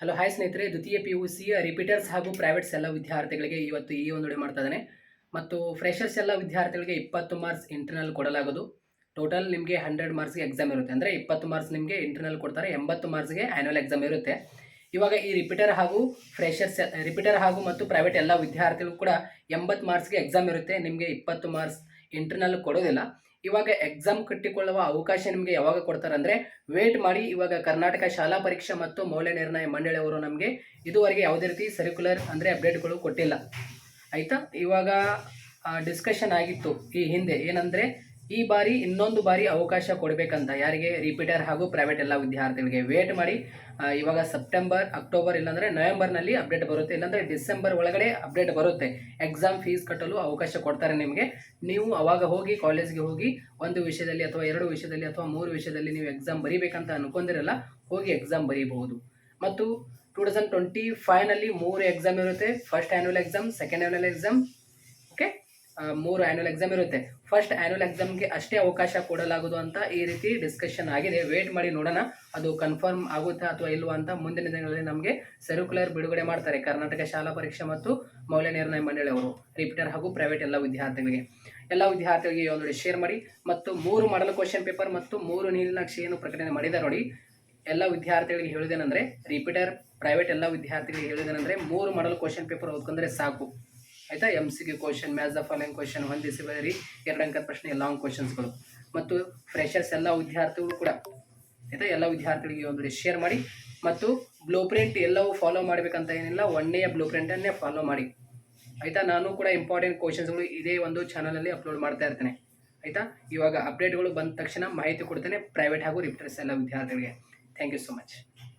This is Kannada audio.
ಹಲೋ ಹಾಯ್ ಸ್ನೇಹಿತರೆ. ದ್ವಿತೀಯ ಪಿ ಯು ಸಿಯ ರಿಪೀಟರ್ಸ್ ಹಾಗೂ ಪ್ರೈವೇಟ್ಸ್ ಎಲ್ಲ ವಿದ್ಯಾರ್ಥಿಗಳಿಗೆ ಇವತ್ತು ಈ ಒಂದು ವಿಡಿಯೋ ಮಾಡ್ತಾ ಇದ್ದಾನೆ. ಮತ್ತು ಫ್ರೆಷರ್ಸ್ ಎಲ್ಲ ವಿದ್ಯಾರ್ಥಿಗಳಿಗೆ ಇಪ್ಪತ್ತು ಮಾರ್ಕ್ಸ್ ಇಂಟರ್ನಲ್ ಕೊಡಲಾಗೋದು. ಟೋಟಲ್ ನಿಮಗೆ ಹಂಡ್ರೆಡ್ ಮಾರ್ಕ್ಸ್ಗೆ ಎಕ್ಸಾಮ್ ಇರುತ್ತೆ. ಅಂದರೆ ಇಪ್ಪತ್ತು ಮಾರ್ಕ್ಸ್ ನಿಮಗೆ ಇಂಟರ್ನಲ್ ಕೊಡ್ತಾರೆ, ಎಂಬತ್ತು ಮಾರ್ಕ್ಸ್ಗೆ ಆ್ಯನ್ಯುವಲ್ ಎಕ್ಸಾಮ್ ಇರುತ್ತೆ. ಇವಾಗ ಈ ರಿಪೀಟರ್ ಹಾಗೂ ಫ್ರೆಷರ್ಸ್ ರಿಪೀಟರ್ ಹಾಗೂ ಮತ್ತು ಪ್ರೈವೇಟ್ ಎಲ್ಲ ವಿದ್ಯಾರ್ಥಿಗಳು ಕೂಡ ಎಂಬತ್ತು ಮಾರ್ಕ್ಸ್ಗೆ ಎಕ್ಸಾಮ್ ಇರುತ್ತೆ. ನಿಮಗೆ ಇಪ್ಪತ್ತು ಮಾರ್ಕ್ಸ್ ಇಂಟರ್ನಲ್ ಕೊಡೋದಿಲ್ಲ. ಇವಾಗ ಎಕ್ಸಾಮ್ ಕಟ್ಟಿಕೊಳ್ಳುವ ಅವಕಾಶ ನಿಮಗೆ ಯಾವಾಗ ಕೊಡ್ತಾರೆ ಅಂದರೆ ವೇಟ್ ಮಾಡಿ ಇವಾಗ ಕರ್ನಾಟಕ ಶಾಲಾ ಪರೀಕ್ಷೆ ಮತ್ತು ಮೌಲ್ಯ ನಿರ್ಣಯ ಮಂಡಳಿಯವರು ನಮಗೆ ಇದುವರೆಗೆ ಯಾವುದೇ ರೀತಿ ಸರ್ಕ್ಯುಲರ್ ಅಂದರೆ ಅಪ್ಡೇಟ್ಗಳು ಕೊಟ್ಟಿಲ್ಲ. ಆಯಿತಾ? ಇವಾಗ ಡಿಸ್ಕಷನ್ ಆಗಿತ್ತು ಈ ಹಿಂದೆ. ಏನಂದರೆ ಈ ಬಾರಿ ಇನ್ನೊಂದು ಬಾರಿ ಅವಕಾಶ ಕೊಡಬೇಕಂತ ಯಾರಿಗೆ ರಿಪೀಟರ್ ಹಾಗೂ ಪ್ರೈವೇಟ್ ಎಲ್ಲ ವಿದ್ಯಾರ್ಥಿಗಳಿಗೆ ವೇಟ್ ಮಾಡಿ. ಇವಾಗ ಸೆಪ್ಟೆಂಬರ್ ಅಕ್ಟೋಬರ್ ಇಲ್ಲಾಂದರೆ ನವೆಂಬರ್ನಲ್ಲಿ ಅಪ್ಡೇಟ್ ಬರುತ್ತೆ. ಇಲ್ಲಾಂದರೆ ಡಿಸೆಂಬರ್ ಒಳಗಡೆ ಅಪ್ಡೇಟ್ ಬರುತ್ತೆ. ಎಕ್ಸಾಮ್ ಫೀಸ್ ಕಟ್ಟಲು ಅವಕಾಶ ಕೊಡ್ತಾರೆ ನಿಮಗೆ. ನೀವು ಅವಾಗ ಹೋಗಿ ಕಾಲೇಜ್ಗೆ ಹೋಗಿ ಒಂದು ವಿಷಯದಲ್ಲಿ ಅಥವಾ ಎರಡು ವಿಷಯದಲ್ಲಿ ಅಥವಾ ಮೂರು ವಿಷಯದಲ್ಲಿ ನೀವು ಎಕ್ಸಾಮ್ ಬರೀಬೇಕಂತ ಅನ್ಕೊಂಡಿರಲ್ಲ, ಹೋಗಿ ಎಕ್ಸಾಮ್ ಬರೀಬಹುದು. ಮತ್ತು ಟೂ ತೌಸಂಡ್ ಟ್ವೆಂಟಿ ಫೈವ್ನಲ್ಲಿ ಮೂರು ಎಕ್ಸಾಮ್ ಇರುತ್ತೆ. First annual exam second annual exam okay ಮೂರು ಆ್ಯನ್ಯುವಲ್ ಎಕ್ಸಾಮ್ ಇರುತ್ತೆ. ಫಸ್ಟ್ ಆ್ಯನ್ಯುವಲ್ ಎಕ್ಸಾಮ್ಗೆ ಅಷ್ಟೇ ಅವಕಾಶ ಕೊಡಲಾಗುವುದು ಅಂತ ಈ ರೀತಿ ಡಿಸ್ಕಷನ್ ಆಗಿದೆ. ವೇಟ್ ಮಾಡಿ ನೋಡೋಣ. ಅದು ಕನ್ಫರ್ಮ್ ಆಗುತ್ತಾ ಅಥವಾ ಇಲ್ವಾ ಅಂತ ಮುಂದಿನ ದಿನಗಳಲ್ಲಿ ನಮಗೆ ಸರ್ಕ್ಯುಲರ್ ಬಿಡುಗಡೆ ಮಾಡ್ತಾರೆ ಕರ್ನಾಟಕ ಶಾಲಾ ಪರೀಕ್ಷೆ ಮತ್ತು ಮೌಲ್ಯ ನಿರ್ಣಯ ಮಂಡಳಿಯವರು ರಿಪೀಟರ್ ಹಾಗೂ ಪ್ರೈವೇಟ್ ಎಲ್ಲ ವಿದ್ಯಾರ್ಥಿಗಳಿಗೆ. ಎಲ್ಲ ವಿದ್ಯಾರ್ಥಿಗಳಿಗೆ ಒಂದು ಶೇರ್ ಮಾಡಿ. ಮತ್ತು ಮೂರು ಮಾಡಲ್ ಕ್ವಶನ್ ಪೇಪರ್ ಮತ್ತು ಮೂರು ನೀಲನಕ್ಷೆಯನ್ನು ಪ್ರಕಟಣೆ ಮಾಡಿದ್ದಾರೆ ನೋಡಿ, ಎಲ್ಲ ವಿದ್ಯಾರ್ಥಿಗಳಿಗೆ ಹೇಳಿದೇನೆಂದರೆ ರಿಪೀಟರ್ ಪ್ರೈವೇಟ್ ಎಲ್ಲ ವಿದ್ಯಾರ್ಥಿಗಳಿಗೆ ಹೇಳಿದೇನೆಂದರೆ ಮೂರು ಮಾಡಲ್ ಕ್ವಶನ್ ಪೇಪರ್ ಓದ್ಕೊಂಡ್ರೆ ಸಾಕು. ಆಯಿತಾ? M C Q question match the following question ಹೊಂದಿಸಿ ಬರೀ ಎರಡು ಅಂಕದ ಪ್ರಶ್ನೆ ಲಾಂಗ್ ಕ್ವಶನ್ಸ್ಗಳು ಮತ್ತು ಫ್ರೆಷರ್ಸ್ ಎಲ್ಲ ವಿದ್ಯಾರ್ಥಿಗಳು ಕೂಡ, ಆಯಿತಾ? ಎಲ್ಲ ವಿದ್ಯಾರ್ಥಿಗಳಿಗೆ ಒಂದು ಶೇರ್ ಮಾಡಿ. ಮತ್ತು ಬ್ಲೂ ಪ್ರಿಂಟ್ ಎಲ್ಲವೂ ಫಾಲೋ ಮಾಡಬೇಕಂತ ಏನಿಲ್ಲ ಒಳ್ಳೆಯ ಬ್ಲೂ ಪ್ರಿಂಟನ್ನೇ ಫಾಲೋ ಮಾಡಿ. ಆಯಿತಾ? ನಾನು ಕೂಡ ಇಂಪಾರ್ಟೆಂಟ್ ಕ್ವಶನ್ಸ್ಗಳು ಇದೇ ಒಂದು ಚಾನಲಲ್ಲಿ ಅಪ್ಲೋಡ್ ಮಾಡ್ತಾ ಇರ್ತೇನೆ. ಆಯಿತಾ? ಇವಾಗ ಅಪ್ಡೇಟ್ಗಳು ಬಂದ ತಕ್ಷಣ ಮಾಹಿತಿ ಕೊಡ್ತೇನೆ ಪ್ರೈವೇಟ್ ಹಾಗೂ ರಿಪ್ಟರ್ಸ್ ಎಲ್ಲ ವಿದ್ಯಾರ್ಥಿಗಳಿಗೆ. Thank you so much